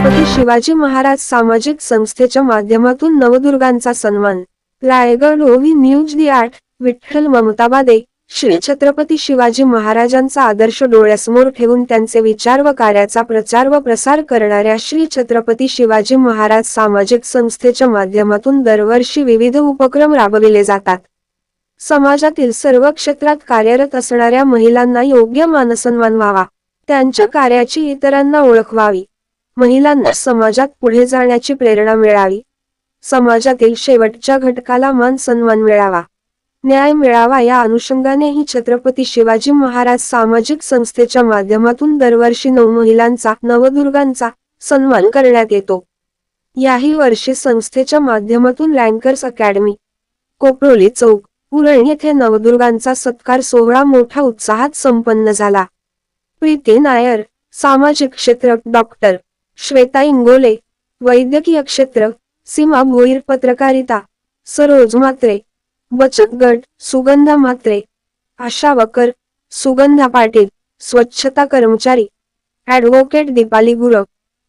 छत्रपती शिवाजी महाराज सामाजिक संस्थेच्या माध्यमातून नवदुर्गांचा सन्मान. रायगड ओव्ही न्यूज दी आठ विठ्ठल ममताबादे श्री छत्रपती शिवाजी महाराजांचा आदर्श डोळ्यासमोर ठेवून त्यांचे विचार व कार्याचा प्रचार व प्रसार करणाऱ्या श्री छत्रपती शिवाजी महाराज सामाजिक संस्थेच्या माध्यमातून दरवर्षी विविध उपक्रम राबविले जातात. समाजातील सर्व क्षेत्रात कार्यरत असणाऱ्या महिलांना योग्य मानसन्मान व्हावा. त्यांच्या कार्याची इतरांना ओळख व्हावी. महिलांना समाजात पुढे जाण्याची प्रेरणा मिळावी. समाजातील शेवटच्या घटकाला मान सन्मान मिळावा. न्याय मिळावा या अनुषंगानेही छत्रपती शिवाजी महाराज सामाजिक संस्थेच्या माध्यमातून दरवर्षी नऊ महिलांचा नवदुर्गांचा सन्मान करण्यात येतो. याही वर्षी संस्थेच्या माध्यमातून रँकर्स अकॅडमी कोपरोली चौक पुरण येथे नवदुर्गांचा सत्कार सोहळा मोठ्या उत्साहात संपन्न झाला. प्रीती नायर सामाजिक क्षेत्र डॉक्टर श्वेता इंगोले वैद्यकीय क्षेत्र सीमा भोईर पत्रकारिता सरोज मात्रे बचत गट सुगंधा मात्रे आशा वकर सुगंधा पाटील स्वच्छता कर्मचारी ॲडव्होकेट दीपाली गुरव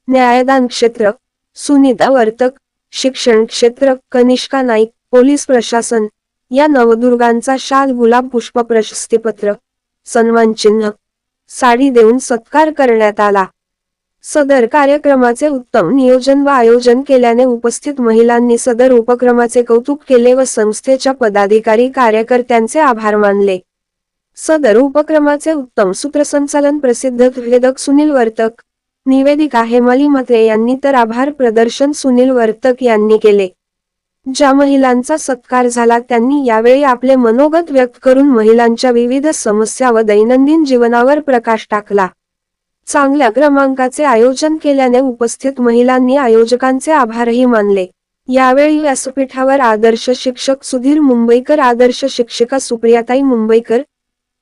न्यायदान क्षेत्र सुनीता वर्तक शिक्षण क्षेत्र कनिष्का नाईक पोलीस प्रशासन या नवदुर्गांचा शाल गुलाब पुष्प प्रशस्तीपत्र सन्मान चिन्ह साडी देऊन सत्कार करण्यात आला. सदर कार्यक्रमाचे उत्तम नियोजन व आयोजन केल्याने उपस्थित महिलांनी सदर उपक्रमाचे कौतुक केले व संस्थेच्या पदाधिकारी कार्यकर्त्यांचे आभार मानले. सदर उपक्रमाचे उत्तम सूत्रसंचालन प्रसिद्ध वेदक सुनील वर्तक निवेदिका हेमाली म्हात्रे यांनी तर आभार प्रदर्शन सुनील वर्तक यांनी केले. ज्या महिलांचा सत्कार झाला त्यांनी यावेळी आपले मनोगत व्यक्त करून महिलांच्या विविध समस्या व दैनंदिन जीवनावर प्रकाश टाकला. चांगल्या क्रमांकाचे आयोजन केल्याने उपस्थित महिलांनी आयोजकांचे आभारही मानले. यावेळी व्यासपीठावर आदर्श शिक्षक सुधीर मुंबईकर आदर्श शिक्षिका सुप्रियाताई मुंबईकर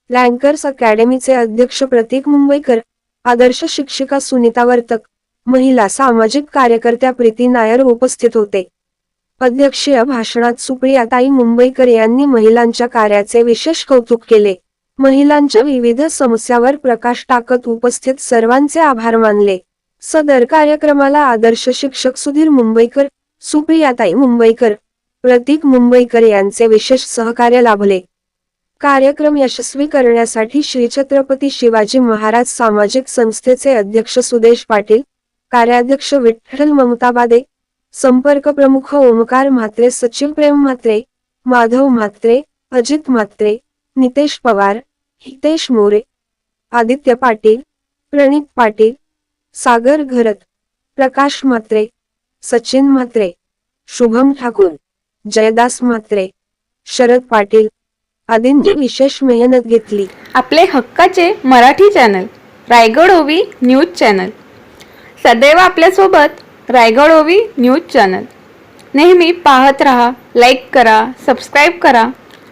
रँकर्स अकॅडमीचे अध्यक्ष प्रतीक मुंबईकर आदर्श शिक्षिका सुनीता वर्तक महिला सामाजिक कार्यकर्त्या प्रीती नायर उपस्थित होते. अध्यक्षीय भाषणात सुप्रियाताई मुंबईकर यांनी महिलांच्या कार्याचे विशेष कौतुक केले. महिलांच्या विविध समस्यावर प्रकाश टाकत उपस्थित सर्वांचे आभार मानले. सदर कार्यक्रमाला आदर्श शिक्षक सुधीर मुंबईकर सुप्रियाताई मुंबईकर प्रतीक मुंबईकर यांचे विशेष सहकार्य लाभले. कार्यक्रम यशस्वी करण्यासाठी श्री छत्रपती शिवाजी महाराज सामाजिक संस्थेचे अध्यक्ष सुदेश पाटील कार्याध्यक्ष विठ्ठल ममताबादे संपर्क प्रमुख ओमकार म्हात्रे सचिव प्रेम म्हात्रे माधव म्हात्रे अजित म्हात्रे नितेश पवार हितेश मोरे आदित्य पाटील प्रणित पाटील सागर घरत प्रकाश म्हात्रे सचिन म्हात्रे शुभम ठाकूर जयदास म्हात्रे शरद पाटील आदींची विशेष मेहनत घेतली. आपले हक्काचे मराठी चॅनल रायगड ओवी न्यूज चॅनल. सदैव आपल्यासोबत रायगड ओवी न्यूज चॅनल. नेहमी पाहत रहा लाईक करा सबस्क्राईब करा.